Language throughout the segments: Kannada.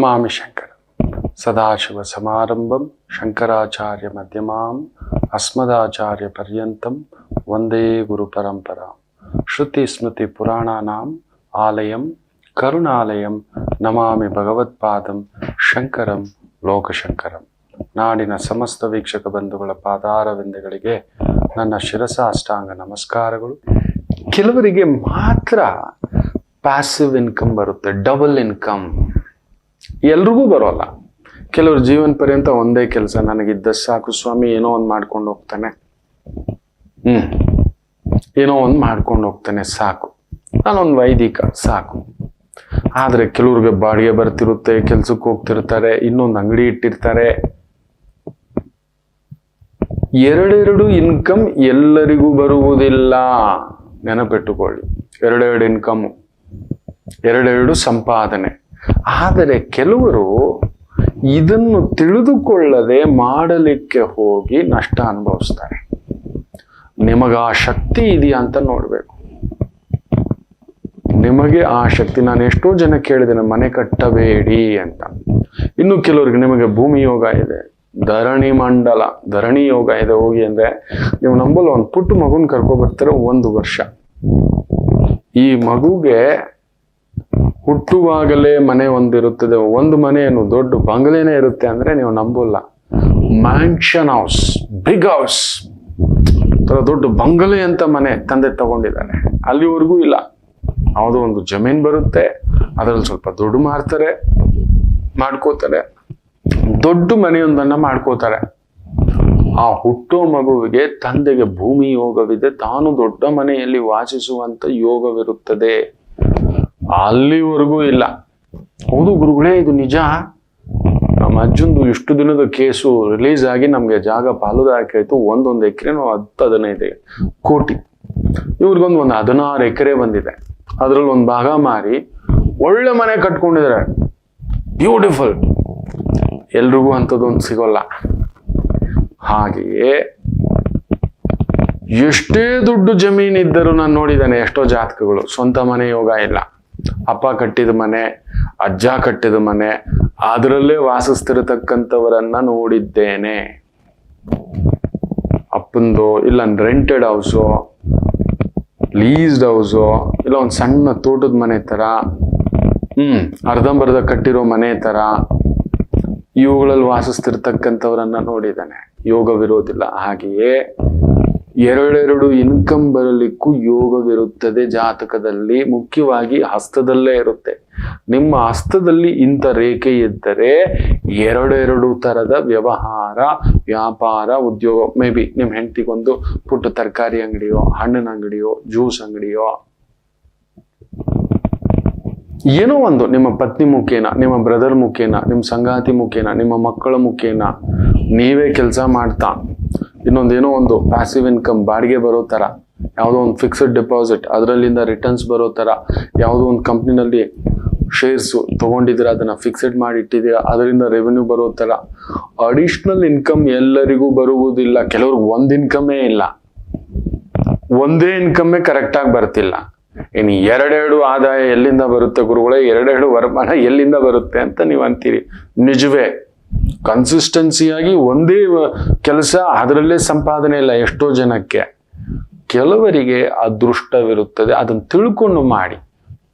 ನಮಾಮಿ ಶಂಕರ ಸದಾಶಿವ ಸಮಾರಂಭಂ ಶಂಕರಾಚಾರ್ಯ ಮಧ್ಯಮಾಂ ಅಸ್ಮದಾಚಾರ್ಯ ಪರ್ಯಂತಂ ವಂದೇ ಗುರು ಪರಂಪರಾ ಶ್ರುತಿ ಸ್ಮೃತಿ ಪುರಾಣಾನಾಂ ಆಲಯಂ ಕರುಣಾಲಯಂ ನಮಾಮಿ ಭಗವತ್ಪಾದಂ ಶಂಕರಂ ಲೋಕಶಂಕರಂ ನಾಡಿನ ಸಮಸ್ತ ವೀಕ್ಷಕ ಬಂಧುಗಳ ಪಾದಾರವಿಂದಗಳಿಗೆ ನನ್ನ ಶಿರಸ ಅಷ್ಟಾಂಗ ನಮಸ್ಕಾರಗಳು. ಕೆಲವರಿಗೆ ಮಾತ್ರ ಪ್ಯಾಸಿವ್ ಇನ್ಕಮ್ ಬರುತ್ತೆ ಡಬಲ್ ಇನ್ಕಮ್ ಎಲ್ರಿಗೂ ಬರೋಲ್ಲ. ಕೆಲವರು ಜೀವನ ಪರ್ಯಂತ ಒಂದೇ ಕೆಲಸ, ನನಗಿದ್ದ ಸಾಕು, ಸ್ವಾಮಿ ಏನೋ ಒಂದು ಮಾಡ್ಕೊಂಡು ಹೋಗ್ತಾನೆ. ಹ್ಮ್. ಏನೋ ಒಂದು ಮಾಡ್ಕೊಂಡು ಹೋಗ್ತಾನೆ, ಸಾಕು. ನಾನೊಂದು ವೈದಿಕ, ಸಾಕು. ಆದ್ರೆ ಕೆಲವ್ರಿಗೆ ಬಾಡಿಗೆ ಬರ್ತಿರುತ್ತೆ ಕೆಲ್ಸಕ್ಕೆ ಹೋಗ್ತಿರ್ತಾರೆ, ಇನ್ನೊಂದು ಅಂಗಡಿ ಇಟ್ಟಿರ್ತಾರೆ. ಎರಡೆರಡು ಇನ್ಕಮ್ ಎಲ್ಲರಿಗೂ ಬರುವುದಿಲ್ಲ. ನೆನಪಿಟ್ಟುಕೊಳ್ಳಿ. ಎರಡೆರಡು ಇನ್ಕಮ್. ಎರಡೆರಡು ಸಂಪಾದನೆ. ಆದರೆ ಕೆಲವರು ಇದನ್ನು ತಿಳಿದುಕೊಳ್ಳದೆ ಮಾಡಲಿಕ್ಕೆ ಹೋಗಿ ನಷ್ಟ ಅನುಭವಿಸ್ತಾರೆ. ನಿಮಗೆ ಆ ಶಕ್ತಿ ಇದೆಯಾ ಅಂತ ನೋಡ್ಬೇಕು. ನಿಮಗೆ ಆ ಶಕ್ತಿ ನಾನು ಎಷ್ಟೋ ಜನ ಕೇಳಿದ್ದೇನೆ, ಮನೆ ಕಟ್ಟಬೇಡಿ ಅಂತ. ಇನ್ನು ಕೆಲವ್ರಿಗೆ ನಿಮಗೆ ಭೂಮಿ ಯೋಗ ಇದೆ, ಧರಣಿ ಮಂಡಲ, ಧರಣಿ ಯೋಗ ಇದೆ, ಹೋಗಿ ಅಂದ್ರೆ ನೀವು ನಂಬಲ್ಲ ಒಂದು ಪುಟ್ಟ ಮಗುನ ಕರ್ಕೊಬರ್ತಾರೆ ಒಂದು ವರ್ಷ. ಈ ಮಗುಗೆ ಹುಟ್ಟುವಾಗಲೇ ಮನೆ ಒಂದಿರುತ್ತದೆ. ಒಂದು ಮನೆ ಏನು ದೊಡ್ಡ ಬಂಗಲೆನೇ ಇರುತ್ತೆ ಅಂದ್ರೆ ನೀವು ನಂಬೋಲ್ಲ. ಮ್ಯಾನ್ಷನ್ ಹೌಸ್ ಬಿಗ್ ಹೌಸ್ ಥರ ದೊಡ್ಡ ಬಂಗಲೆ ಅಂತ ಮನೆ ತಂದೆ ತಗೊಂಡಿದ್ದಾನೆ. ಅಲ್ಲಿವರೆಗೂ ಇಲ್ಲ. ಯಾವುದೋ ಒಂದು ಜಮೀನ್ ಬರುತ್ತೆ. ಅದರಲ್ಲಿ ಸ್ವಲ್ಪ ದುಡ್ಡು ಮಾರ್ತಾರೆ, ಮಾಡ್ಕೋತಾರೆ. ದೊಡ್ಡ ಮನೆಯೊಂದನ್ನ ಮಾಡ್ಕೋತಾರೆ. ಆ ಹುಟ್ಟೋ ಮಗುವಿಗೆ ತಂದೆಗೆ ಭೂಮಿ ಯೋಗವಿದೆ. ತಾನು ದೊಡ್ಡ ಮನೆಯಲ್ಲಿ ವಾಸಿಸುವಂತ ಯೋಗವಿರುತ್ತದೆ. ಅಲ್ಲಿವರೆಗೂ ಇಲ್ಲ. ಹೌದು ಗುರುಗಳೇ, ಇದು ನಿಜ. ನಮ್ಮ ಅಜ್ಜಂದು ಇಷ್ಟು ದಿನದ ಕೇಸು ರಿಲೀಸ್ ಆಗಿ ನಮಗೆ ಜಾಗ ಪಾಲುದಾರಿಕೆ ಆಯ್ತು. ಒಂದೊಂದು ಎಕರೆನೋ ಹತ್ತು ಹದಿನೈದು ಕೋಟಿ. ಇವ್ರಿಗೊಂದು ಒಂದು ಹದಿನಾರು ಎಕರೆ ಬಂದಿದೆ. ಅದ್ರಲ್ಲಿ ಒಂದು ಭಾಗ ಮಾರಿ ಒಳ್ಳೆ ಮನೆ ಕಟ್ಕೊಂಡಿದ್ದಾರೆ. ಬ್ಯೂಟಿಫುಲ್ ಎಲ್ರಿಗೂ ಅಂಥದ್ದೊಂದು ಸಿಗೋಲ್ಲ. ಹಾಗೆಯೇ ಎಷ್ಟೇ ದುಡ್ಡು ಜಮೀನಿದ್ದರೂ ನಾನು ನೋಡಿದ್ದೇನೆ, ಎಷ್ಟೋ ಜಾತಕಗಳು. ಸ್ವಂತ ಮನೆ ಯೋಗ ಇಲ್ಲ. ಅಪ್ಪ ಕಟ್ಟಿದ ಮನೆ, ಅಜ್ಜ ಕಟ್ಟಿದ ಮನೆ ಅದರಲ್ಲೇ ವಾಸಿಸ್ತಿರತಕ್ಕಂಥವರನ್ನ ನೋಡಿದ್ದೇನೆ. ಅಪ್ಪಂದು ಇಲ್ಲ ರೆಂಟೆಡ್ ಹೌಸು ಲೀಸ್ಡ್ ಹೌಸು ಇಲ್ಲ ಒಂದು ಸಣ್ಣ ತೋಟದ ಮನೆ ತರ, ಹ್ಮ್, ಅರ್ಧಂಬರ್ಧ ಕಟ್ಟಿರೋ ಮನೆ ತರ ಇವುಗಳಲ್ಲಿ ವಾಸಿಸ್ತಿರ್ತಕ್ಕಂಥವರನ್ನ ನೋಡಿದ್ದಾನೆ. ಯೋಗವಿರೋದಿಲ್ಲ. ಹಾಗೆಯೇ ಎರಡೆರಡು ಇನ್ಕಮ್ ಬರಲಿಕ್ಕೂ ಯೋಗವಿರುತ್ತದೆ. ಜಾತಕದಲ್ಲಿ ಮುಖ್ಯವಾಗಿ ಹಸ್ತದಲ್ಲೇ ಇರುತ್ತೆ. ನಿಮ್ಮ ಹಸ್ತದಲ್ಲಿ ಇಂಥ ರೇಖೆ ಇದ್ದರೆ ಎರಡೆರಡು ತರದ ವ್ಯವಹಾರ, ವ್ಯಾಪಾರ, ಉದ್ಯೋಗ ಮೇ ಬಿ ನಿಮ್ಮ ಹೆಂಡತಿಗೊಂದು ಪುಟ್ಟ ತರಕಾರಿ ಅಂಗಡಿಯೋ, ಹಣ್ಣಿನ ಅಂಗಡಿಯೋ ಜ್ಯೂಸ್ ಅಂಗಡಿಯೋ. ಏನೋ ಒಂದು ನಿಮ್ಮ ಪತ್ನಿ ಮುಖೇನ, ನಿಮ್ಮ ಬ್ರದರ್ ಮುಖೇನ ನಿಮ್ಮ ಸಂಗಾತಿ ಮುಖೇನ, ನಿಮ್ಮ ಮಕ್ಕಳ ಮುಖೇನ ನೀವೇ ಕೆಲಸ ಮಾಡ್ತಾ ಇನ್ನೊಂದೇನೋ ಒಂದು ಪ್ಯಾಸಿವ್ ಇನ್ಕಮ್ ಬಾಡಿಗೆ ಬರೋ ಥರ, ಯಾವುದೋ ಒಂದು ಫಿಕ್ಸ್ಡ್ ಡೆಪಾಸಿಟ್ ಅದರಲ್ಲಿಂದ ರಿಟರ್ನ್ಸ್ ಬರೋ ಥರ, ಯಾವುದೋ ಒಂದು ಕಂಪ್ನಿನಲ್ಲಿ ಶೇರ್ಸು ತೊಗೊಂಡಿದ್ದೀರಾ, ಅದನ್ನು ಫಿಕ್ಸೆಡ್ ಮಾಡಿ ಇಟ್ಟಿದ್ದೀರಾ ಅದರಿಂದ ರೆವೆನ್ಯೂ ಬರೋ ಥರ. ಅಡಿಷ್ನಲ್ ಇನ್ಕಮ್ ಎಲ್ಲರಿಗೂ ಬರುವುದಿಲ್ಲ, ಕೆಲವ್ರಿಗೆ ಒಂದು ಇನ್ಕಮೇ ಇಲ್ಲ. ಒಂದೇ ಇನ್ಕಮ್ಮೇ ಕರೆಕ್ಟಾಗಿ ಬರ್ತಿಲ್ಲ. ಇನ್ನು ಎರಡೆರಡು ಆದಾಯ ಎಲ್ಲಿಂದ ಬರುತ್ತೆ ಗುರುಗಳೇ, ಎರಡೆರಡು ವರಮಾನ ಎಲ್ಲಿಂದ ಬರುತ್ತೆ ಅಂತ ನೀವು ಅಂತೀರಿ. ನಿಜವೇ. ಕನ್ಸಿಸ್ಟೆನ್ಸಿಯಾಗಿ ಒಂದೇ ಕೆಲಸ ಅದರಲ್ಲೇ ಸಂಪಾದನೆ ಇಲ್ಲ ಎಷ್ಟೋ ಜನಕ್ಕೆ. ಕೆಲವರಿಗೆ ಅದೃಷ್ಟವಿರುತ್ತದೆ. ಅದನ್ನು ತಿಳ್ಕೊಂಡು ಮಾಡಿ.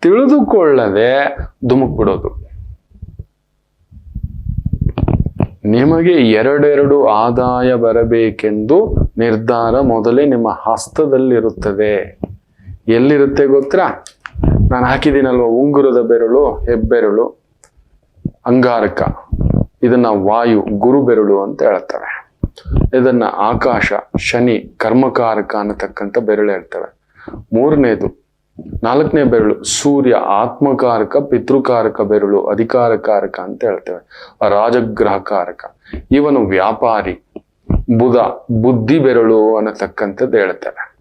ತಿಳಿದುಕೊಳ್ಳದೆ ಧುಮುಕ್ ಬಿಡೋದು ನಿಮಗೆ ಎರಡೆರಡು ಆದಾಯ ಬರಬೇಕೆಂದು ನಿರ್ಧಾರ ಮೊದಲೇ ನಿಮ್ಮ ಹಸ್ತದಲ್ಲಿರುತ್ತದೆ. ಎಲ್ಲಿರುತ್ತೆ ಗೊತ್ತಾ? ನಾನು ಹಾಕಿದ್ದೀನಲ್ವ? ಉಂಗುರದ ಬೆರಳು, ಹೆಬ್ಬೆರಳು, ಅಂಗಾರಕ. ಇದನ್ನ ವಾಯು ಗುರು ಬೆರಳು ಅಂತ ಹೇಳ್ತಾರೆ ಇದನ್ನ ಆಕಾಶ, ಶನಿ, ಕರ್ಮಕಾರಕ ಅನ್ನತಕ್ಕಂಥ ಬೆರಳು ಹೇಳ್ತವೆ. ಮೂರನೇದು, ನಾಲ್ಕನೇ ಬೆರಳು ಸೂರ್ಯ, ಆತ್ಮಕಾರಕ, ಪಿತೃಕಾರಕ ಬೆರಳು, ಅಧಿಕಾರಕಾರಕ ಅಂತ ಹೇಳ್ತೇವೆ. ರಾಜಗ್ರಹಕಾರಕ. ಇವನು ವ್ಯಾಪಾರಿ, ಬುಧ, ಬುದ್ಧಿ ಬೆರಳು ಅನ್ನತಕ್ಕಂಥದ್ದು ಹೇಳ್ತೇವೆ.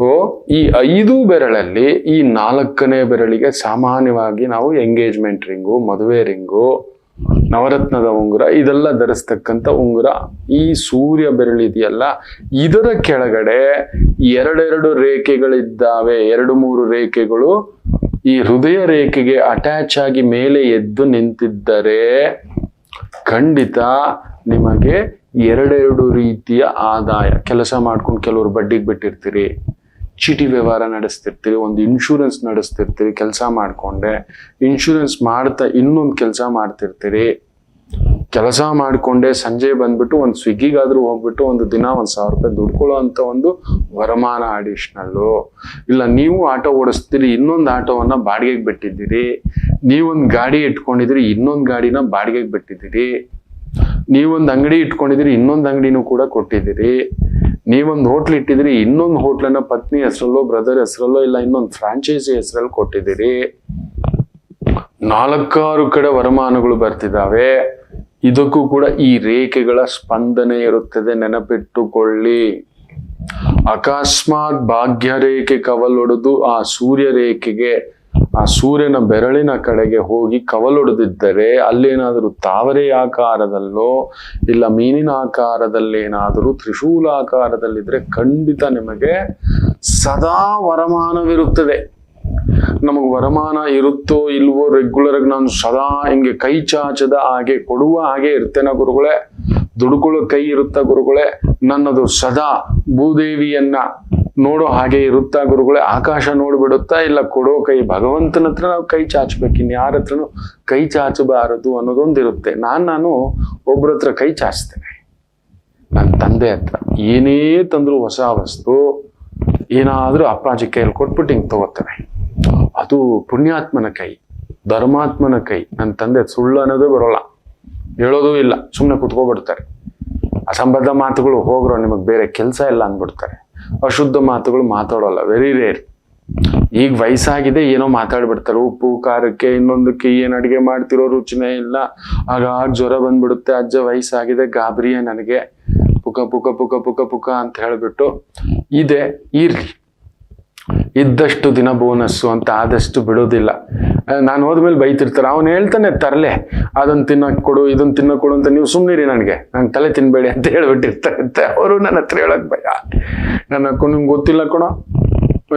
ಓ, ಈ ಐದು ಬೆರಳಲ್ಲಿ ಈ ನಾಲ್ಕನೇ ಬೆರಳಿಗೆ ಸಾಮಾನ್ಯವಾಗಿ ನಾವು ಎಂಗೇಜ್ಮೆಂಟ್ ರಿಂಗು ಮದುವೆ ರಿಂಗು ನವರತ್ನದ ಉಂಗುರ, ಇದೆಲ್ಲ ಧರಿಸ್ತಕ್ಕಂಥ ಉಂಗುರ, ಈ ಸೂರ್ಯ ಬೆರಳಿದೆಯಲ್ಲ ಇದರ ಕೆಳಗಡೆ ಎರಡೆರಡು ರೇಖೆಗಳಿದ್ದಾವೆ, ಎರಡು ಮೂರು ರೇಖೆಗಳು. ಈ ಹೃದಯ ರೇಖೆಗೆ ಅಟ್ಯಾಚ್ ಆಗಿ ಮೇಲೆ ಎದ್ದು ನಿಂತಿದ್ದರೆ ಖಂಡಿತ ನಿಮಗೆ ಎರಡೆರಡು ರೀತಿಯ ಆದಾಯ. ಕೆಲಸ ಮಾಡ್ಕೊಂಡು ಕೆಲವರು ಬಡ್ಡಿಗೆ ಬಿಟ್ಟಿರ್ತೀರಿ. ಚೀಟಿ ವ್ಯವಹಾರ ನಡೆಸ್ತಿರ್ತೀರಿ, ಒಂದು ಇನ್ಶೂರೆನ್ಸ್ ನಡೆಸ್ತಿರ್ತೀರಿ, ಕೆಲಸ ಮಾಡಿಕೊಂಡೆ ಇನ್ಶೂರೆನ್ಸ್ ಮಾಡ್ತಾ ಇನ್ನೊಂದು ಕೆಲಸ ಮಾಡ್ತಿರ್ತೀರಿ. ಕೆಲಸ ಮಾಡಿಕೊಂಡೆ, ಸಂಜೆ ಬಂದ್ಬಿಟ್ಟು ಒಂದು ಸ್ವಿಗ್ಗಿಗಾದ್ರೂ ಹೋಗ್ಬಿಟ್ಟು ಒಂದು ದಿನ ಒಂದು ಸಾವಿರ ರೂಪಾಯಿ ದುಡ್ಕೊಳ್ಳೋ ಅಂತ ಒಂದು ವರಮಾನ ಅಡಿಷ್ನಲ್ಲು ಇಲ್ಲ, ನೀವು ಆಟೋ ಓಡಿಸ್ತೀರಿ, ಇನ್ನೊಂದು ಆಟೋವನ್ನ ಬಾಡಿಗೆಗೆ ಬಿಟ್ಟಿದ್ದೀರಿ. ನೀವೊಂದು ಗಾಡಿ ಇಟ್ಕೊಂಡಿದ್ದೀರಿ, ಇನ್ನೊಂದು ಗಾಡಿನ ಬಾಡಿಗೆಗೆ ಬಿಟ್ಟಿದ್ದೀರಿ. ನೀವೊಂದು ಅಂಗಡಿ ಇಟ್ಕೊಂಡಿದ್ದೀರಿ, ಇನ್ನೊಂದು ಅಂಗಡಿನೂ ಕೂಡ ಕೊಟ್ಟಿದ್ದೀರಿ. ನೀವೊಂದು ಹೋಟ್ಲ್ ಇಟ್ಟಿದ್ದೀರಿ ಇನ್ನೊಂದು ಹೋಟ್ಲನ್ನ ಪತ್ನಿ ಹೆಸರಲ್ಲೋ ಬ್ರದರ್ ಹೆಸರಲ್ಲೋ, ಇಲ್ಲ ಇನ್ನೊಂದು ಫ್ರಾಂಚೈಸಿ ಹೆಸರಲ್ಲಿ ಕೊಟ್ಟಿದ್ದೀರಿ. ನಾಲ್ಕಾರು ಕಡೆ ವರಮಾನಗಳು ಬರ್ತಿದ್ದಾವೆ. ಇದಕ್ಕೂ ಕೂಡ ಈ ರೇಖೆಗಳ ಸ್ಪಂದನೆ ಇರುತ್ತದೆ. ನೆನಪಿಟ್ಟುಕೊಳ್ಳಿ. ಅಕಸ್ಮಾತ್ ಭಾಗ್ಯ ರೇಖೆ ಕವಲೊಡೆದು ಆ ಸೂರ್ಯ ರೇಖೆಗೆ ಆ ಸೂರ್ಯನ ಬೆರಳಿನ ಕಡೆಗೆ ಹೋಗಿ ಕವಲೊಡೆದಿದ್ದರೆ ಅಲ್ಲೇನಾದರೂ ತಾವರೆ ಆಕಾರದಲ್ಲೋ ಇಲ್ಲ ಮೀನಿನ ಆಕಾರದಲ್ಲೇನಾದರೂ ತ್ರಿಶೂಲ ಆಕಾರದಲ್ಲಿದ್ರೆ ಖಂಡಿತ ನಿಮಗೆ ಸದಾ ವರಮಾನವಿರುತ್ತದೆ. ನಮಗೆ ವರಮಾನ ಇರುತ್ತೋ ಇಲ್ವೋ ರೆಗ್ಯುಲರ್ ಆಗಿ ನಾನು ಸದಾ ಹಿಂಗೆ ಕೈ ಚಾಚದ ಹಾಗೆ ಕೊಡುವ ಹಾಗೆ ಇರ್ತೇನ ಗುರುಗಳೇ. ದುಡುಕೊಳ್ಳೋ ಕೈ ಇರುತ್ತ ಗುರುಗಳೇ. ನನ್ನದು ಸದಾ ಭೂದೇವಿಯನ್ನ ನೋಡೋ ಹಾಗೆ ಇರುತ್ತಾ ಗುರುಗಳೇ? ಆಕಾಶ ನೋಡ್ಬಿಡುತ್ತಾ? ಇಲ್ಲ ಕೊಡೋ ಕೈ ಭಗವಂತನ ಹತ್ರ ನಾವು ಕೈ ಚಾಚಬೇಕು. ಇನ್ ಯಾರ ಹತ್ರನು ಕೈ ಚಾಚಬಾರದು ಅನ್ನೋದೊಂದಿರುತ್ತೆ. ನಾನ್ ನಾನು ಒಬ್ಬರ ಹತ್ರ ಕೈ ಚಾಚ್ತೇನೆ. ನನ್ನ ತಂದೆ ಹತ್ರ. ಏನೇ ತಂದ್ರು ಹೊಸ ವಸ್ತು, ಏನಾದರೂ ಅಪ್ಪಾಜಿ ಕೈಯಲ್ಲಿ ಕೊಟ್ಬಿಟ್ಟು ಹಿಂಗೆ ತಗೋತೇನೆ. ಅದು ಪುಣ್ಯಾತ್ಮನ ಕೈ, ಧರ್ಮಾತ್ಮನ ಕೈ. ನನ್ನ ತಂದೆ ಸುಳ್ಳು ಅನ್ನೋದು ಬರೋಲ್ಲ. ಹೇಳೋದೂ ಇಲ್ಲ. ಸುಮ್ಮನೆ ಕುತ್ಕೊಬಿಡ್ತಾರೆ. ಅಸಂಬದ್ಧ ಮಾತುಗಳು ಹೋಗ್ರೋ, ನಿಮಗೆ ಬೇರೆ ಕೆಲಸ ಇಲ್ಲ ಅಂದ್ಬಿಡ್ತಾರೆ. ಅಶುದ್ಧ ಮಾತುಗಳು ಮಾತಾಡೋಲ್ಲ. ವೆರಿ ರೇರ್ ಈಗ ವಯಸ್ಸಾಗಿದೆ, ಏನೋ ಮಾತಾಡ್ಬಿಡ್ತಾರೆ. ಉಪ್ಪು, ಖಾರಕ್ಕೆ ಇನ್ನೊಂದಕ್ಕೆ ಏನ್ ಅಡಿಗೆ ಮಾಡ್ತಿರೋ ರುಚಿನೇ ಇಲ್ಲ. ಆಗ ಜ್ವರ ಬಂದ್ಬಿಡುತ್ತೆ. ಅಜ್ಜ ವಯಸ್ಸಾಗಿದೆ, ಗಾಬರಿಯೇ ನನಗೆ. ಪುಕ ಪುಕ ಪುಕ ಪುಕ ಪುಕ ಅಂತ ಹೇಳ್ಬಿಟ್ಟು, ಇದೆ, ಇರ್ಲಿ. ಇದ್ದಷ್ಟು ದಿನ ಬೋನಸ್ಸು ಅಂತ ಆದಷ್ಟು ಬಿಡೋದಿಲ್ಲ ನಾನು ಹೋದ್ಮೇಲೆ ಬೈತಿರ್ತಾರೆ, ಅವನು ಹೇಳ್ತಾನೆ, ತರಲೆ ಅದನ್ನು ತಿನ್ನೋಕೆ ಕೊಡು ಇದನ್ನು ತಿನ್ನೋ ಕೊಡು ಅಂತ ನೀವು ಸುಮ್ಮನಿರಿ ನನಗೆ. ನಾನು ತಲೆ ತಿನ್ಬೇಡಿ ಅಂತ ಹೇಳ್ಬಿಟ್ಟಿರ್ತಾರೆ. ಅಂತ ಅವರು ನನ್ನ ಹತ್ರ ಹೇಳೋಕೆ ಭಯ. ನನ್ನ ನಿಮ್ಗೆ ಗೊತ್ತಿಲ್ಲ ಕಣೋ.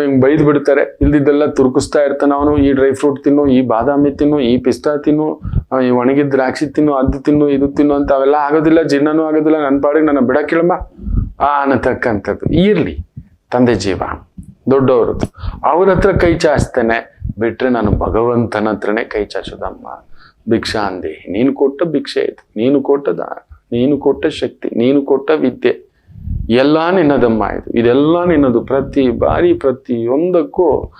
ಹಿಂಗೆ ಬೈದು ಬಿಡ್ತಾರೆ ಇಲ್ದಿದ್ದೆಲ್ಲ ತುರ್ಕಿಸ್ತಾ ಇರ್ತಾನೆ ಅವನು. ಈ ಡ್ರೈ ಫ್ರೂಟ್ ತಿನ್ನು, ಈ ಬಾದಾಮಿ ತಿನ್ನು, ಈ ಪಿಸ್ತಾ ತಿನ್ನು ಈ ಒಣಗಿದ ದ್ರಾಕ್ಷಿ ತಿನ್ನು, ಅದು ತಿನ್ನು, ಇದು ತಿನ್ನು ಅಂತ ಅವೆಲ್ಲ ಆಗೋದಿಲ್ಲ ಜೀರ್ಣನೂ ಆಗೋದಿಲ್ಲ ನನ್ನ ಪಾಡಿಗೆ ನನ್ನ ಬಿಡಕ್ಕಿಳಮ್ಮ ಆ, ಅನ್ನತಕ್ಕಂಥದ್ದು. ಇರಲಿ, ತಂದೆ ಜೀವ. ದೊಡ್ಡವ್ರದ್ದು ಅವ್ರ ಹತ್ರ ಕೈ ಚಾಚ್ತೇನೆ. ಬಿಟ್ರೆ ನಾನು ಭಗವಂತನ ಹತ್ರನೇ ಕೈ ಚಾಚೋದಮ್ಮ. ಭಿಕ್ಷಾ ಅಂದಿ, ನೀನು ಕೊಟ್ಟ ಭಿಕ್ಷೆ ಇದು, ನೀನು ಕೊಟ್ಟ ದಾನ ನೀನು ಕೊಟ್ಟ ಶಕ್ತಿ, ನೀನು ಕೊಟ್ಟ ವಿದ್ಯೆ. ಎಲ್ಲ ನಿನ್ನದಮ್ಮ ಇದು. ಇದೆಲ್ಲ ನಿನ್ನದು. ಪ್ರತಿ ಬಾರಿ ಪ್ರತಿಯೊಂದಕ್ಕೂ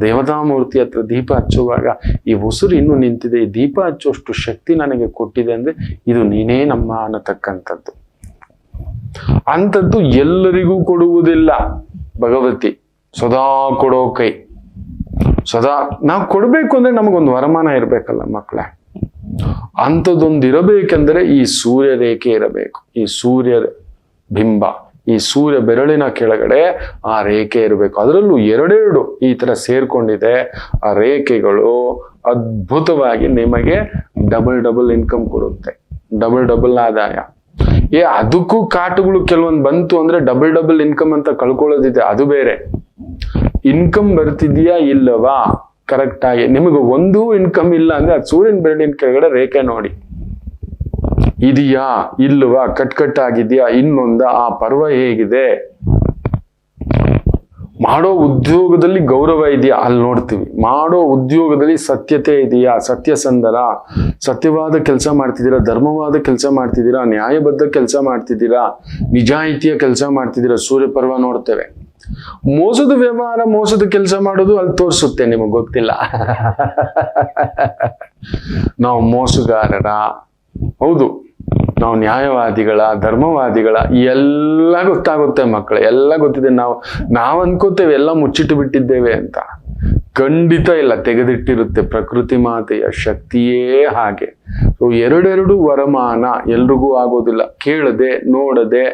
ದೇವತಾಮೂರ್ತಿ ಹತ್ರ ದೀಪ ಹಚ್ಚುವಾಗ ಈ ಉಸಿರು ಇನ್ನು ನಿಂತಿದೆ. ಈ ದೀಪ ಹಚ್ಚುವಷ್ಟು ಶಕ್ತಿ ನನಗೆ ಕೊಟ್ಟಿದೆ ಅಂದ್ರೆ ಇದು ನೀನೇ ನಮ್ಮ ಅನ್ನತಕ್ಕಂಥದ್ದು. ಅಂಥದ್ದು ಎಲ್ಲರಿಗೂ ಕೊಡುವುದಿಲ್ಲ ಭಗವತಿ. ಸದಾ ಕೊಡೋ ಕೈ. ಸದಾ, ನಾವು ಕೊಡಬೇಕು ಅಂದ್ರೆ ನಮಗೊಂದು ವರಮಾನ ಇರಬೇಕಲ್ಲ ಮಕ್ಕಳೇ ಅಂಥದ್ದೊಂದು ಇರಬೇಕೆಂದರೆ ಈ ಸೂರ್ಯ ರೇಖೆ ಇರಬೇಕು. ಈ ಸೂರ್ಯ ಬಿಂಬ, ಈ ಸೂರ್ಯ ಬೆರಳಿನ ಕೆಳಗಡೆ ಆ ರೇಖೆ ಇರಬೇಕು. ಅದರಲ್ಲೂ ಎರಡೆರಡು ಈ ತರ ಸೇರ್ಕೊಂಡಿದೆ. ಆ ರೇಖೆಗಳು ಅದ್ಭುತವಾಗಿ ನಿಮಗೆ ಡಬಲ್ ಡಬಲ್ ಇನ್ಕಮ್ ಕೊಡುತ್ತೆ. ಡಬಲ್ ಡಬಲ್ ಆದಾಯ. ಏ, ಅದಕ್ಕೂ ಕಾಟುಗಳು ಕೆಲವೊಂದು ಬಂತು ಅಂದ್ರೆ ಡಬಲ್ ಡಬಲ್ ಇನ್ಕಮ್ ಅಂತ ಕಳ್ಕೊಳ್ಳೋದಿದೆ. ಅದು ಬೇರೆ. ಇನ್ಕಮ್ ಬರ್ತಿದ್ಯಾ ಇಲ್ಲವಾ? ಕರೆಕ್ಟ್ ಆಗಿ. ನಿಮಗೆ ಒಂದು ಇನ್ಕಮ್ ಇಲ್ಲ ಅಂದ್ರೆ ಅದು ಸೂರ್ಯನ ಬೆರಳಿನ ಕೆಳಗಡೆ ರೇಖೆ ನೋಡಿ. ಇದೆಯಾ? ಇಲ್ವಾ ಕಟ್ ಕಟ್ ಆಗಿದ್ಯಾ ಇನ್ನೊಂದ ಆ ಪರ್ವ ಹೇಗಿದೆ? ಮಾಡೋ ಉದ್ಯೋಗದಲ್ಲಿ ಗೌರವ ಇದೆಯಾ? ಅಲ್ಲಿ ನೋಡ್ತೀವಿ. ಮಾಡೋ ಉದ್ಯೋಗದಲ್ಲಿ ಸತ್ಯತೆ ಇದೆಯಾ? ಸತ್ಯಸಂಧರ ಸತ್ಯವಾದ ಕೆಲಸ ಮಾಡ್ತಿದ್ದೀರಾ? ಧರ್ಮವಾದ ಕೆಲಸ ಮಾಡ್ತಿದ್ದೀರಾ? ನ್ಯಾಯಬದ್ಧ ಕೆಲಸ ಮಾಡ್ತಿದ್ದೀರಾ? ನಿಜಾಯಿತಿಯ ಕೆಲಸ ಮಾಡ್ತಿದ್ದೀರಾ? ಸೂರ್ಯ ಪರ್ವ ನೋಡ್ತೇವೆ. ಮೋಸದ ವ್ಯವಹಾರ, ಮೋಸದ ಕೆಲಸ ಮಾಡೋದು ಅಲ್ಲಿ ತೋರಿಸುತ್ತೆ ನಿಮಗೆ ಗೊತ್ತಿಲ್ಲ. ನಾವು ಮೋಸಗಾರರ, ಹೌದು. ನಾವು ನ್ಯಾಯವಾದಿಗಳ, ಧರ್ಮವಾದಿಗಳ, ಎಲ್ಲ ಗೊತ್ತಾಗುತ್ತೆ ಮಕ್ಕಳು ಎಲ್ಲ ಗೊತ್ತಿದೆ. ನಾವು ನಾವು ಅನ್ಕೋತೇವೆ, ಎಲ್ಲ ಮುಚ್ಚಿಟ್ಟು ಬಿಟ್ಟಿದ್ದೇವೆ ಅಂತ. ಖಂಡಿತ ಇಲ್ಲ, ತೆಗೆದಿಟ್ಟಿರುತ್ತೆ. ಪ್ರಕೃತಿ ಮಾತೆಯ ಶಕ್ತಿಯೇ ಹಾಗೆ. ಸೊ ಎರಡೆರಡು ವರಮಾನ ಎಲ್ರಿಗೂ ಆಗೋದಿಲ್ಲ. ಕೇಳದೆ, ನೋಡದೆ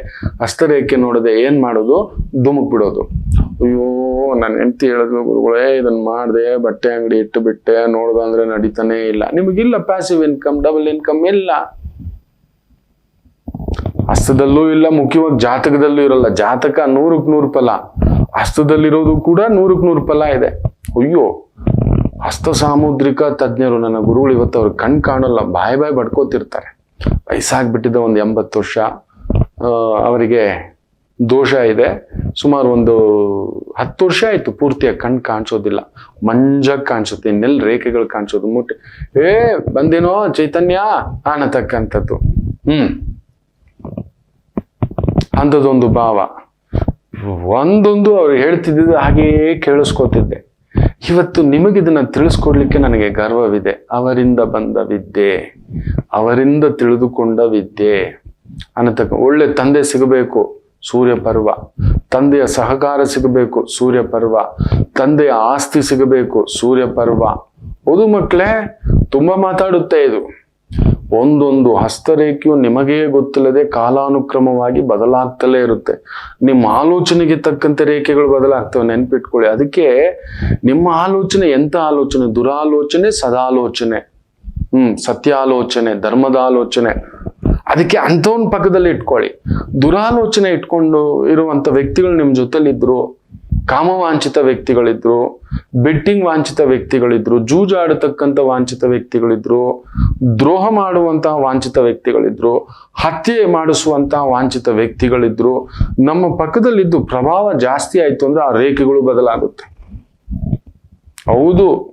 ಹಸ್ತರೇಖೆ ನೋಡದೆ ಏನ್ ಮಾಡೋದು? ಧುಮುಕ್ ಬಿಡೋದು. ಅಯ್ಯೋ ನನ್ನ ಹೆಂಡತಿ ಹೇಳಿದ್ಲು, ಗುರುಗಳೇ ಇದನ್ನ ಮಾಡಿದೆ, ಬಟ್ಟೆ ಅಂಗಡಿ ಇಟ್ಟು ಬಿಟ್ಟೆ, ನೋಡ್ದ ಅಂದ್ರೆ ನಡೀತಾನೆ ಇಲ್ಲ. ನಿಮಗಿಲ್ಲ ಪ್ಯಾಸಿವ್ ಇನ್ಕಮ್ ಡಬಲ್ ಇನ್ಕಮ್ ಇಲ್ಲ. ಹಸ್ತದಲ್ಲೂ ಇಲ್ಲ, ಮುಖ್ಯವಾಗಿ ಜಾತಕದಲ್ಲೂ ಇರಲ್ಲ. ಜಾತಕ ನೂರಕ್ಕೆ ನೂರು ಫಲ. ಹಸ್ತದಲ್ಲಿರೋದು ಕೂಡ ನೂರಕ್ಕೆ ನೂರು ಫಲ ಇದೆ. ಅಯ್ಯೋ ಹಸ್ತ ಸಾಮುದ್ರಿಕ ತಜ್ಞರು ನನ್ನ ಗುರುಗಳು ಇವತ್ತು ಅವ್ರು ಕಣ್ ಕಾಣಲ್ಲ, ಬಾಯ್ ಬಾಯ್ ಬಡ್ಕೋತಿರ್ತಾರೆ. ವಯಸ್ಸಾಗ್ಬಿಟ್ಟಿದ್ದ ಒಂದು ಎಂಬತ್ತು ವರ್ಷ. ಅವರಿಗೆ ದೋಷ ಇದೆ. ಸುಮಾರು ಒಂದು ಹತ್ತು ವರ್ಷ ಆಯ್ತು ಪೂರ್ತಿಯಾಗಿ ಕಣ್ ಕಾಣಿಸೋದಿಲ್ಲ. ಮಂಜಾಗಿ ಕಾಣಿಸುತ್ತೆ ಇನ್ನೆಲ್ಲಿ ರೇಖೆಗಳು ಕಾಣಿಸೋದು ಮುಟ್ಟಿ ಏ, ಬಂದೇನೋ ಚೈತನ್ಯ? ಅನ್ನತಕ್ಕಂಥದ್ದು ಹ್ಮ್. ಅಂಥದ್ದೊಂದು ಭಾವ. ಒಂದೊಂದು ಅವ್ರು ಹೇಳ್ತಿದ್ದಿದ್ದು ಹಾಗೆಯೇ ಕೇಳಿಸ್ಕೊತಿದ್ದೆ. ಇವತ್ತು ನಿಮಗಿದನ್ನು ತಿಳಿಸ್ಕೊಡ್ಲಿಕ್ಕೆ ನನಗೆ ಗರ್ವವಿದೆ. ಅವರಿಂದ ಬಂದ ವಿದ್ಯೆ. ಅವರಿಂದ ತಿಳಿದುಕೊಂಡ ವಿದ್ಯೆ. ಅನ್ನತಕ್ಕ ಒಳ್ಳೆ ತಂದೆ ಸಿಗಬೇಕು, ಸೂರ್ಯ ಪರ್ವ. ತಂದೆಯ ಸಹಕಾರ ಸಿಗಬೇಕು, ಸೂರ್ಯ ಪರ್ವ. ತಂದೆಯ ಆಸ್ತಿ ಸಿಗಬೇಕು, ಸೂರ್ಯ ಪರ್ವ. ಓದು ಮಕ್ಕಳೇ, ತುಂಬಾ ಮಾತಾಡುತ್ತೆ ಇದು. ಒಂದೊಂದು ಹಸ್ತರೇಖೆಯು ನಿಮಗೇ ಗೊತ್ತಿಲ್ಲದೆ ಕಾಲಾನುಕ್ರಮವಾಗಿ ಬದಲಾಗ್ತಲೇ ಇರುತ್ತೆ. ನಿಮ್ಮ ಆಲೋಚನೆಗೆ ತಕ್ಕಂತೆ ರೇಖೆಗಳು ಬದಲಾಗ್ತವೆ, ನೆನ್ಪಿಟ್ಕೊಳ್ಳಿ. ಅದಕ್ಕೆ ನಿಮ್ಮ ಆಲೋಚನೆ ಎಂತ ಆಲೋಚನೆ? ದುರಾಲೋಚನೆ, ಸದಾಲೋಚನೆ. ಹ್ಮ್, ಸತ್ಯಾಲೋಚನೆ ಧರ್ಮದ ಆಲೋಚನೆ ಅದಕ್ಕೆ ಅಂಥವನ್ ಪಕ್ಕದಲ್ಲಿ ಇಟ್ಕೊಳ್ಳಿ. ದುರಾಲೋಚನೆ ಇಟ್ಕೊಂಡು ಇರುವಂತ ವ್ಯಕ್ತಿಗಳು ನಿಮ್ ಜೊತೆಲಿದ್ರು ಕಾಮವಾಂಛಿತ ವ್ಯಕ್ತಿಗಳಿದ್ರು, ಬೆಟ್ಟಿಂಗ್ ವಾಂಛಿತ ವ್ಯಕ್ತಿಗಳಿದ್ರು, ಜೂಜಾಡತಕ್ಕಂಥ ವಾಂಛಿತ ವ್ಯಕ್ತಿಗಳಿದ್ರು, ದ್ರೋಹ ಮಾಡುವಂತಹ ವಾಂಛಿತ ವ್ಯಕ್ತಿಗಳಿದ್ರು, ಹತ್ಯೆ ಮಾಡಿಸುವಂತಹ ವಾಂಛಿತ ವ್ಯಕ್ತಿಗಳಿದ್ರು, ನಮ್ಮ ಪಕ್ಕದಲ್ಲಿದ್ದು ಪ್ರಭಾವ ಜಾಸ್ತಿ ಆಯ್ತು ಅಂದ್ರೆ ಆ ರೇಖೆಗಳು ಬದಲಾಗುತ್ತೆ. ಹೌದು,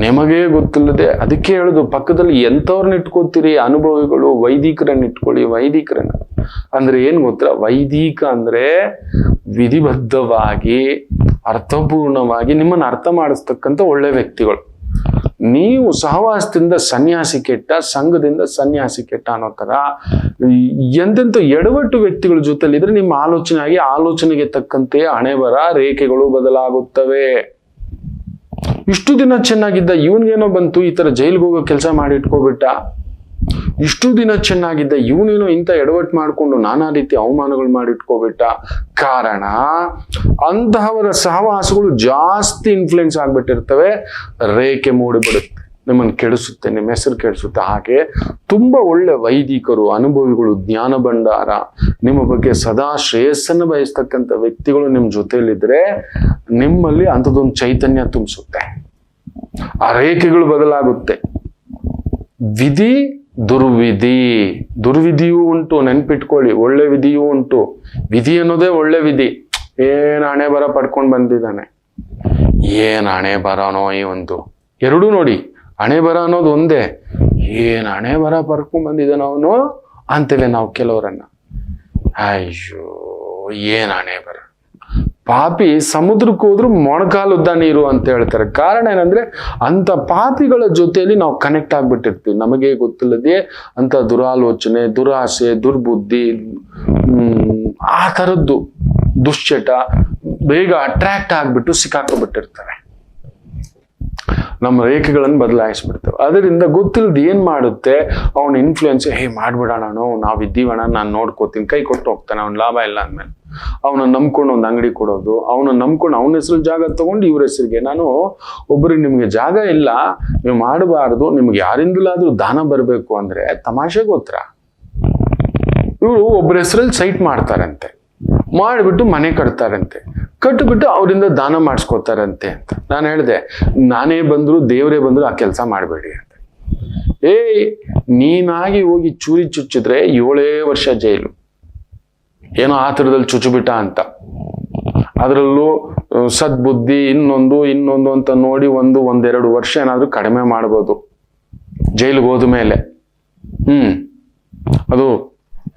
ನಿಮಗೇ ಗೊತ್ತಿಲ್ಲದೆ ಅದಕ್ಕೆ ಹೇಳುದು, ಪಕ್ಕದಲ್ಲಿ ಎಂಥವ್ರನ್ನ ಇಟ್ಕೋತೀರಿ ಅನುಭವಿಗಳು, ವೈದಿಕರನ್ನ ಇಟ್ಕೊಳ್ಳಿ, ವೈದಿಕರನ್ನ. ಅಂದ್ರೆ ಏನ್ ಗೊತ್ತಿಲ್ಲ ವೈದಿಕ ಅಂದ್ರೆ ವಿಧಿಬದ್ಧವಾಗಿ ಅರ್ಥಪೂರ್ಣವಾಗಿ ನಿಮ್ಮನ್ನು ಅರ್ಥ ಮಾಡಿಸ್ತಕ್ಕಂಥ ಒಳ್ಳೆ ವ್ಯಕ್ತಿಗಳು. ನೀವು ಸಹವಾಸದಿಂದ ಸನ್ಯಾಸಿ ಕೆಟ್ಟ, ಸಂಘದಿಂದ ಸನ್ಯಾಸಿ ಕೆಟ್ಟ ಅನ್ನೋ ಥರ ಎಂತೆಂಥ ಎಡವಟ್ಟು ವ್ಯಕ್ತಿಗಳ ಜೊತೆಲಿದ್ರೆ ನಿಮ್ಮ ಆಲೋಚನೆ ಆಗಿ ಆಲೋಚನೆಗೆ ತಕ್ಕಂತೆ ಹಣೆಬರ ರೇಖೆಗಳು ಬದಲಾಗುತ್ತವೆ. ಇಷ್ಟು ದಿನ ಚೆನ್ನಾಗಿದ್ದ, ಇವನ್ಗೇನೋ ಬಂತು, ಈ ಥರ ಜೈಲ್ಗೆ ಹೋಗೋ ಕೆಲಸ ಮಾಡಿ ಇಟ್ಕೋಬಿಟ್ಟ. ಇಷ್ಟು ದಿನ ಚೆನ್ನಾಗಿದ್ದ, ಇವನೇನು ಇಂಥ ಎಡವಟ್ಟು ಮಾಡಿಕೊಂಡು ನಾನಾ ರೀತಿ ಅವಮಾನಗಳು ಮಾಡಿಟ್ಕೋಬಿಟ್ಟ ಕಾರಣ, ಅಂತಹವರ ಸಹವಾಸಗಳು ಜಾಸ್ತಿ ಇನ್ಫ್ಲುಯೆನ್ಸ್ ಆಗ್ಬಿಟ್ಟಿರ್ತವೆ. ರೇಖೆ ಮೂಡಿಬಿಡುತ್ತೆ, ನಿಮ್ಮನ್ನು ಕೆಡಿಸುತ್ತೆ, ನಿಮ್ಮ ಹೆಸರು ಕೆಡಿಸುತ್ತೆ. ಹಾಗೆ ತುಂಬಾ ಒಳ್ಳೆ ವೈದಿಕರು, ಅನುಭವಿಗಳು, ಜ್ಞಾನ ಭಂಡಾರ, ನಿಮ್ಮ ಬಗ್ಗೆ ಸದಾ ಶ್ರೇಯಸ್ಸನ್ನು ಬಯಸ್ತಕ್ಕಂಥ ವ್ಯಕ್ತಿಗಳು ನಿಮ್ಮ ಜೊತೆಯಲ್ಲಿದ್ದರೆ ನಿಮ್ಮಲ್ಲಿ ಅಂಥದ್ದೊಂದು ಚೈತನ್ಯ ತುಂಬಿಸುತ್ತೆ. ಆ ರೇಖೆಗಳು ಬದಲಾಗುತ್ತೆ. ವಿಧಿ ದುರ್ವಿಧಿ, ದುರ್ವಿಧಿಯೂ ಉಂಟು, ನೆನ್ಪಿಟ್ಕೊಳ್ಳಿ, ಒಳ್ಳೆ ವಿಧಿಯೂ ಉಂಟು. ವಿಧಿ ಅನ್ನೋದೇ ಒಳ್ಳೆ ವಿಧಿ. ಏನ್ ಹಣೆ ಬರ ಪಡ್ಕೊಂಡು ಬಂದಿದ್ದಾನೆ? ಏನ್ ಹಣೆ ಬರನೋ ಈ ಒಂದು. ಎರಡೂ ನೋಡಿ ಹಣೆ ಬರ ಅನ್ನೋದು ಒಂದೇ. ಏನ್ ಹಣೆ ಬರ ಪಡ್ಕೊಂಡ್ ಬಂದಿದ್ದಾನ ಅವನು ಅಂತೇವೆ ನಾವು ಕೆಲವರನ್ನ. ಅಯ್ಯೋ, ಏನ್ ಹಣೆ ಬರ. ಪಾಪಿ ಸಮುದ್ರಕ್ಕೆ ಹೋದ್ರು ಮೊಣಕಾಲುದ್ದ ನೀರು ಅಂತ ಹೇಳ್ತಾರೆ. ಕಾರಣ ಏನಂದ್ರೆ ಅಂತ ಪಾಪಿಗಳ ಜೊತೆಯಲ್ಲಿ ನಾವು ಕನೆಕ್ಟ್ ಆಗ್ಬಿಟ್ಟಿರ್ತೀವಿ. ನಮಗೆ ಗೊತ್ತಿಲ್ಲದೆ ಅಂತ ದುರಾಲೋಚನೆ, ದುರಾಸೆ, ದುರ್ಬುದ್ಧಿ ಆ ಥರದ್ದು ದುಶ್ಚಟ ಬೇಗ ಅಟ್ರಾಕ್ಟ್ ಆಗ್ಬಿಟ್ಟು ಸಿಕ್ಕಾಕೊಬಿಟ್ಟಿರ್ತಾರೆ. ನಮ್ಮ ರೇಖೆಗಳನ್ನು ಬದಲಾಯಿಸ್ಬಿಡ್ತೇವೆ. ಅದರಿಂದ ಗೊತ್ತಿಲ್ಲದ ಏನ್ ಮಾಡುತ್ತೆ? ಅವನ ಇನ್ಫ್ಲೂಯೆನ್ಸ್ ಹೇ, ಮಾಡ್ಬಿಡೋಣ ನಾವು ಇದ್ದೀವಣ್ಣ, ನಾನು ನೋಡ್ಕೋತೀನಿ, ಕೈ ಕೊಟ್ಟು ಹೋಗ್ತಾನೆ, ಅವ್ನ ಲಾಭ ಇಲ್ಲ ಅಂದ್ಮೇಲೆ. ಅವನ ನಂಬ್ಕೊಂಡು ಒಂದು ಅಂಗಡಿ ಕೊಡೋದು, ಅವನ ನಂಬ್ಕೊಂಡು ಅವನ ಹೆಸರು ಜಾಗ ತಗೊಂಡು ಇವ್ರ ಹೆಸರಿಗೆ, ನಾನು ಒಬ್ಬರಿಗೆ ನಿಮಗೆ ಜಾಗ ಇಲ್ಲ, ನೀವು ಮಾಡಬಾರ್ದು, ನಿಮ್ಗೆ ಯಾರಿಂದಲಾದ್ರೂ ದಾನ ಬರಬೇಕು ಅಂದ್ರೆ ತಮಾಷೆ ಗೊತ್ತರ ಇವರು ಒಬ್ಬರ ಹೆಸರಲ್ಲಿ ಸೈಟ್ ಮಾಡ್ತಾರಂತೆ. ಮಾಡಿಬಿಟ್ಟು ಮನೆ ಕಟ್ತಾರಂತೆ. ಕಟ್ಟಿಬಿಟ್ಟು ಅವರಿಂದ ದಾನ ಮಾಡಿಸ್ಕೋತಾರಂತೆ ಅಂತ. ನಾನು ಹೇಳಿದೆ, ನಾನೇ ಬಂದ್ರು ದೇವರೇ ಬಂದ್ರು ಆ ಕೆಲಸ ಮಾಡಬೇಡಿ ಅಂತ. ಏ ನೀನಾಗಿ ಹೋಗಿ ಚೂರಿ ಚುಚ್ಚಿದ್ರೆ ಏಳೇ ವರ್ಷ ಜೈಲು. ಏನೋ ಆ ಥರದಲ್ಲಿ ಚುಚ್ಚುಬಿಟ್ಟ ಅಂತ. ಅದರಲ್ಲೂ ಸದ್ಬುದ್ಧಿ ಇನ್ನೊಂದು ಇನ್ನೊಂದು ಅಂತ ನೋಡಿ ಒಂದು, ಒಂದೆರಡು ವರ್ಷ ಏನಾದರೂ ಕಡಿಮೆ ಮಾಡ್ಬೋದು. ಜೈಲಿಗೆ ಹೋದ ಮೇಲೆ. ಹ್ಮ್. ಅದು,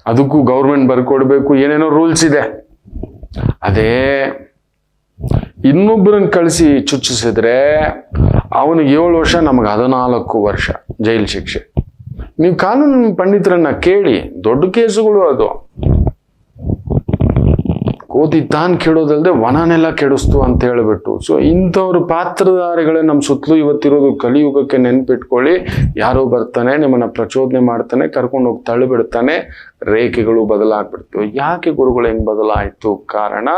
ಅದಕ್ಕೂ ಗೌರ್ಮೆಂಟ್ ಬರ್ಕೊಡ್ಬೇಕು, ಏನೇನೋ ರೂಲ್ಸ್ ಇದೆ. ಅದೇ ಇನ್ನೊಬ್ಬರನ್ನ ಕಳಿಸಿ ಚುಚ್ಚಿಸಿದ್ರೆ ಅವನಿಗೆ ಏಳು ವರ್ಷ, ನಮಗೆ ಹದಿನಾಲ್ಕು ವರ್ಷ ಜೈಲು ಶಿಕ್ಷೆ. ನೀವು ಕಾನೂನು ಪಂಡಿತರನ್ನ ಕೇಳಿ, ದೊಡ್ಡ ಕೇಸುಗಳು ಅದು. ಕೋತಿ ತಾನ್ ಕೆಡೋದಲ್ಲದೆ ವನನೆಲ್ಲ ಕೆಡಿಸ್ತು ಅಂತ ಹೇಳ್ಬಿಟ್ಟು. ಸೊ ಇಂಥವ್ರ ಪಾತ್ರಧಾರಿಗಳೇ ನಮ್ಮ ಸುತ್ತಲೂ ಇವತ್ತಿರೋದು ಕಲಿಯುಗಕ್ಕೆ ನೆನ್ಪಿಟ್ಕೊಳ್ಳಿ. ಯಾರೋ ಬರ್ತಾನೆ, ನಿಮ್ಮನ್ನ ಪ್ರಚೋದನೆ ಮಾಡ್ತಾನೆ, ಕರ್ಕೊಂಡು ಹೋಗಿ ತಳ್ಳಿಬಿಡ್ತಾನೆ, ರೇಖೆಗಳು ಬದಲಾಗ್ಬಿಡ್ತು. ಯಾಕೆ ಗುರುಗಳು ಹೆಂಗ್ ಬದಲಾಯಿತು ಕಾರಣ?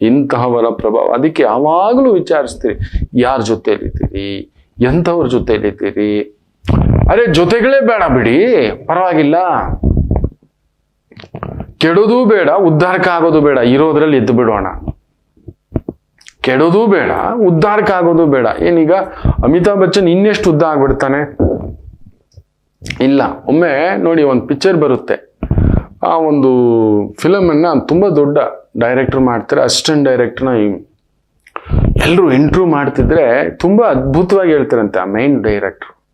ಇಂತಹವರ ಪ್ರಭಾವ. ಅದಕ್ಕೆ ಯಾವಾಗಲೂ ವಿಚಾರಿಸ್ತೀರಿ, ಯಾರ ಜೊತೆಯಲ್ಲಿದ್ದೀರಿ, ಎಂಥವ್ರ ಜೊತೆಯಲ್ಲಿದ್ದೀರಿ? ಅರೆ, ಜೊತೆಗಳೇ ಬೇಡ ಬಿಡಿ, ಪರವಾಗಿಲ್ಲ. ಕೆಡೋದು ಬೇಡ ಉದ್ಧಾರಕ ಆಗೋದು ಬೇಡ, ಇರೋದ್ರಲ್ಲಿ ಎದ್ದು ಬಿಡೋಣ. ಕೆಡೋದು ಬೇಡ, ಉದ್ಧಾರಕ್ಕಾಗೋದು ಬೇಡ. ಏನೀಗ ಅಮಿತಾಬ್ ಬಚ್ಚನ್ ಇನ್ನೆಷ್ಟು ಉದ್ದ ಆಗ್ಬಿಡ್ತಾನೆ? ಇಲ್ಲ. ಒಮ್ಮೆ ನೋಡಿ ಒಂದು ಪಿಕ್ಚರ್ ಬರುತ್ತೆ. ಆ ಒಂದು ಫಿಲಮನ್ನು ತುಂಬ ದೊಡ್ಡ ಡೈರೆಕ್ಟರ್ ಮಾಡ್ತಾರೆ, ಅಸಿಸ್ಟೆಂಟ್ ಡೈರೆಕ್ಟರ್ನ ಎಲ್ಲರೂ ಇಂಟ್ರೂ ಮಾಡ್ತಿದ್ರೆ ತುಂಬ ಅದ್ಭುತವಾಗಿ ಹೇಳ್ತಾರಂತೆ ಆ ಮೈನ್ ಡೈರೆಕ್ಟ್ರು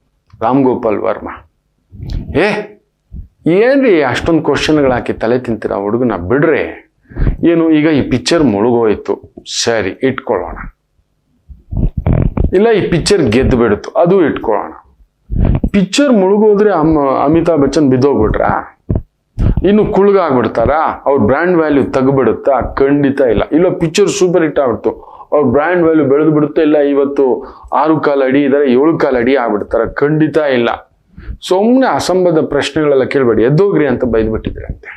ರಾಮ್ ಗೋಪಾಲ್ ವರ್ಮಾ. ಏ, ಏನ್ರಿ ಅಷ್ಟೊಂದು ಕ್ವಶನ್ಗಳು ಹಾಕಿ ತಲೆ ತಿಂತೀರ ಹುಡುಗನ? ಬಿಡ್ರಿ. ಏನು, ಈಗ ಈ ಪಿಕ್ಚರ್ ಮುಳುಗೋಯ್ತು. ಸರಿ, ಇಟ್ಕೊಳ್ಳೋಣ. ಇಲ್ಲ, ಈ ಪಿಕ್ಚರ್ ಗೆದ್ದು ಬಿಡುತ್ತು ಅದು ಇಟ್ಕೊಳ್ಳೋಣ. ಪಿಕ್ಚರ್ ಮುಳುಗೋದ್ರೆ ಅಮ್ಮ, ಅಮಿತಾಬ್ ಬಚ್ಚನ್ ಬಿದ್ದೋಗ್ಬಿಟ್ರಾ? ಇನ್ನು ಕುಳ್ಗಾಗ್ಬಿಡ್ತಾರಾ? ಅವ್ರ ಬ್ರ್ಯಾಂಡ್ ವ್ಯಾಲ್ಯೂ ತೆಗ್ಬಿಡುತ್ತಾ? ಖಂಡಿತ ಇಲ್ಲ. ಇಲ್ಲ ಪಿಕ್ಚರ್ ಸೂಪರ್ ಹಿಟ್ ಆಗ್ಬಿಡ್ತು. ಅವ್ರ ಬ್ರ್ಯಾಂಡ್ ವ್ಯಾಲ್ಯೂ ಬೆಳೆದು ಬಿಡುತ್ತೆ ಇಲ್ಲ? ಇವತ್ತು ಆರು ಕಾಲ ಅಡಿ ಇದ್ದಾರೆ ಏಳು ಕಾಲ ಅಡಿ ಆಗ್ಬಿಡ್ತಾರ? ಖಂಡಿತ ಇಲ್ಲ. ಸುಮ್ಮನೆ ಅಸಂಬದ್ಧ ಪ್ರಶ್ನೆಗಳೆಲ್ಲ ಕೇಳಬೇಡಿ. ಎದ್ದೋಗ್ರಿ ಅಂತ ಬೈದ್ಬಿಟ್ಟಿದ್ರಂತೆ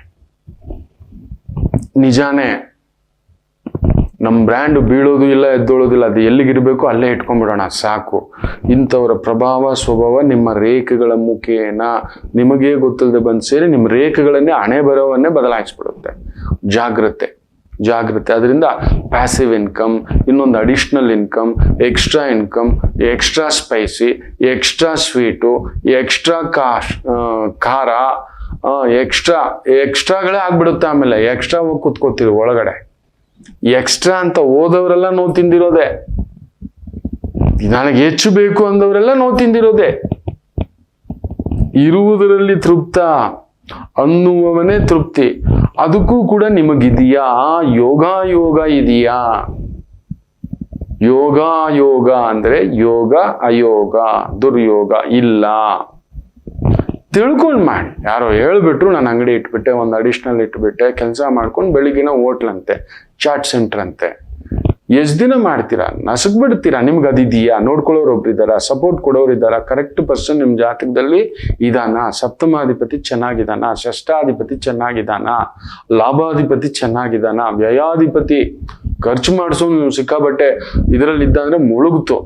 ನಿಜಾನೇ ನಮ್ಮ ಬ್ರ್ಯಾಂಡ್ ಬೀಳೋದು ಇಲ್ಲ, ಎದ್ದೋಳೋದಿಲ್ಲ, ಅದು ಎಲ್ಲಿಗಿರಬೇಕು ಅಲ್ಲೇ ಇಟ್ಕೊಂಡ್ಬಿಡೋಣ, ಸಾಕು. ಇಂಥವರ ಪ್ರಭಾವ, ಸ್ವಭಾವ ನಿಮ್ಮ ರೇಖೆಗಳ ಮುಖೇನ ನಿಮಗೇ ಗೊತ್ತಿಲ್ಲದೆ ಬಂದು ಸೇರಿ ನಿಮ್ಮ ರೇಖೆಗಳನ್ನೇ ಹಣೆ ಬರೋವನ್ನೇ ಬದಲಾಯಿಸ್ಬಿಡುತ್ತೆ. ಜಾಗ್ರತೆ ಜಾಗ್ರತೆ. ಅದರಿಂದ ಪ್ಯಾಸಿವ್ ಇನ್ಕಮ್ ಇನ್ನೊಂದು additional income extra income extra spicy extra sweet extra cash ಖಾರ ಎಕ್ಸ್ಟ್ರಾ ಎಕ್ಸ್ಟ್ರಾಗಳೇ ಆಗ್ಬಿಡುತ್ತೆ ಆಮೇಲೆ. ಎಕ್ಸ್ಟ್ರಾ ಹೋಗಿ ಕುತ್ಕೋತೀರಿ ಒಳಗಡೆ. ಎಕ್ಸ್ಟ್ರಾ ಅಂತ ಓದವರೆಲ್ಲ ನೋವು ತಿಂದಿರೋದೆ. ನನಗೆ ಹೆಚ್ಚು ಬೇಕು ಅಂದವರೆಲ್ಲ ನೋವು ತಿಂದಿರೋದೆ. ಇರುವುದರಲ್ಲಿ ತೃಪ್ತ, ಅನ್ನುವವನೇ ತೃಪ್ತಿ. ಅದಕ್ಕೂ ಕೂಡ ನಿಮಗಿದೆಯಾ? ಯೋಗ ಯೋಗ ಇದೆಯಾ? ಯೋಗ ಯೋಗ ಅಂದ್ರೆ ಯೋಗ ಅಯೋಗ, ದುರ್ಯೋಗ ಇಲ್ಲ. ತಿಳ್ಕೊಂಡು ಮಾಡಿ. ಯಾರೋ ಹೇಳ್ಬಿಟ್ರು, ನಾನು ಅಂಗಡಿ ಇಟ್ಬಿಟ್ಟೆ, ಒಂದು ಅಡಿಷ್ನಲ್ ಇಟ್ಬಿಟ್ಟೆ, ಕೆಲಸ ಮಾಡ್ಕೊಂಡು ಬೆಳಿಗ್ಗಿನ ಹೋಟ್ಲಂತೆ ಚಾಟ್ ಸೆಂಟರ್ ಅಂತೆ. ಎಷ್ಟು ದಿನ ಮಾಡ್ತೀರಾ? ನಸಕ್ ಬಿಡ್ತೀರಾ ನಿಮ್ಗೆ ಅದಿದೆಯಾ ನೋಡ್ಕೊಳ್ಳೋರು ಒಬ್ರು ಇದ್ದಾರಾ ಸಪೋರ್ಟ್ ಕೊಡೋರು ಇದ್ದಾರಾ ಕರೆಕ್ಟ್ ಪರ್ಸನ್ ನಿಮ್ಮ ಜಾತಕದಲ್ಲಿ ಇದಾನ? ಸಪ್ತಮಾಧಿಪತಿ ಚೆನ್ನಾಗಿದಾನ? ಷಷ್ಠಾಧಿಪತಿ ಚೆನ್ನಾಗಿದಾನ? ಲಾಭಾಧಿಪತಿ ಚೆನ್ನಾಗಿದಾನ? ವ್ಯಯಾಧಿಪತಿ, ಖರ್ಚು ಮಾಡಿಸೋ ನೀವು ಸಿಕ್ಕಾಬಟ್ಟೆ ಇದರಲ್ಲಿ ಇದ್ದಂದ್ರೆ ಮುಳುಗ್ತು.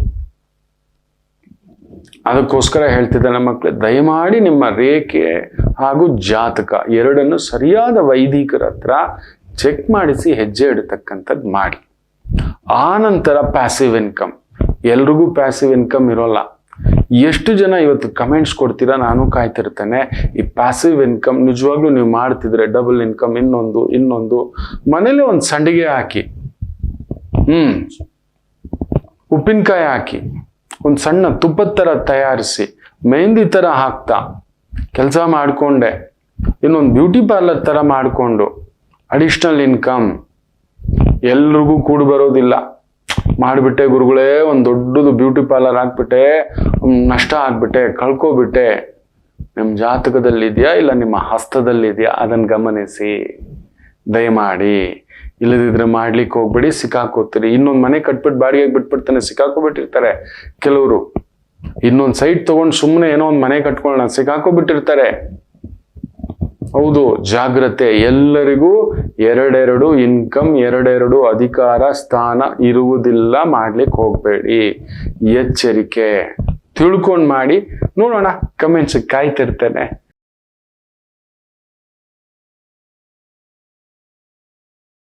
ಅದಕ್ಕೋಸ್ಕರ ಹೇಳ್ತಿದ್ದಾನೆ ಮಕ್ಕಳು ದಯಮಾಡಿ ನಿಮ್ಮ ರೇಖೆ ಹಾಗೂ ಜಾತಕ ಎರಡನ್ನು ಸರಿಯಾದ ವೈದಿಕರ ಹತ್ರ ಚೆಕ್ ಮಾಡಿಸಿ ಹೆಜ್ಜೆ ಇಡತಕ್ಕಂಥದ್ದು ಮಾಡಿ. ಆ ನಂತರ ಪ್ಯಾಸಿವ್ ಇನ್ಕಮ್ ಎಲ್ರಿಗೂ ಪ್ಯಾಸಿವ್ ಇನ್ಕಮ್ ಇರೋಲ್ಲ. ಎಷ್ಟು ಜನ ಇವತ್ತು ಕಮೆಂಟ್ಸ್ ಕೊಡ್ತೀರಾ? ನಾನು ಕಾಯ್ತಿರ್ತೇನೆ. ಈ ಪ್ಯಾಸಿವ್ ಇನ್ಕಮ್ ನಿಜವಾಗ್ಲೂ ನೀವು ಮಾಡ್ತಿದ್ರೆ ಡಬಲ್ ಇನ್ಕಮ್ ಇನ್ನೊಂದು ಇನ್ನೊಂದು. ಮನೇಲಿ ಒಂದು ಸಂಡಿಗೆ ಹಾಕಿ. ಹ್ಮ್. ಉಪ್ಪಿನಕಾಯಿ ಹಾಕಿ. ಒಂದು ಸಣ್ಣ ತುಪ್ಪದ ಥರ ತಯಾರಿಸಿ ಮೆಹಂದಿ ಥರ ಹಾಕ್ತಾ ಕೆಲಸ ಮಾಡಿಕೊಂಡೆ. ಇನ್ನೊಂದು ಬ್ಯೂಟಿ ಪಾರ್ಲರ್ ಥರ ಮಾಡಿಕೊಂಡು ಅಡಿಷ್ನಲ್ ಇನ್ಕಮ್. ಎಲ್ರಿಗೂ ಕೂಡ ಬರೋದಿಲ್ಲ. ಮಾಡಿಬಿಟ್ಟೆ ಗುರುಗಳೇ, ಒಂದು ದೊಡ್ಡದು ಬ್ಯೂಟಿ ಪಾರ್ಲರ್ ಹಾಕ್ಬಿಟ್ಟೆ ನಷ್ಟ ಆಗ್ಬಿಟ್ಟೆ, ಕಳ್ಕೊಬಿಟ್ಟೆ. ನಿಮ್ಮ ಜಾತಕದಲ್ಲಿದೆಯಾ ಇಲ್ಲ ನಿಮ್ಮ ಹಸ್ತದಲ್ಲಿದೆಯಾ? ಅದನ್ನು ಗಮನಿಸಿ. ದಯಮಾಡಿ. ಇಲ್ಲದಿದ್ರೆ ಮಾಡ್ಲಿಕ್ಕೆ ಹೋಗ್ಬೇಡಿ, ಸಿಕ್ಕಾಕೋತೀರಿ. ಇನ್ನೊಂದು ಮನೆ ಕಟ್ಬಿಟ್ಟು ಬಾಡಿಗೆಗೆ ಬಿಟ್ಬಿಡ್ತಾನೆ ಸಿಕ್ಕಾಕೋಬಿಟ್ಟಿರ್ತಾರೆ. ಕೆಲವರು ಇನ್ನೊಂದು ಸೈಟ್ ತಗೊಂಡು ಸುಮ್ಮನೆ ಏನೋ ಒಂದು ಮನೆ ಕಟ್ಕೊಳ್ಳೋಣ, ಸಿಕ್ಕಾಕೋಬಿಟ್ಟಿರ್ತಾರೆ. ಹೌದು, ಜಾಗ್ರತೆ. ಎಲ್ಲರಿಗೂ ಎರಡೆರಡು ಇನ್ಕಮ್ ಎರಡೆರಡು ಅಧಿಕಾರ, ಸ್ಥಾನ ಇರುವುದಿಲ್ಲ, ಮಾಡ್ಲಿಕ್ಕೆ ಹೋಗ್ಬೇಡಿ. ಎಚ್ಚರಿಕೆ. ತಿಳ್ಕೊಂಡು ಮಾಡಿ ನೋಡೋಣ ಕಮೆಂಟ್ಸ್ ಕಾಯ್ತಿರ್ತೇನೆ.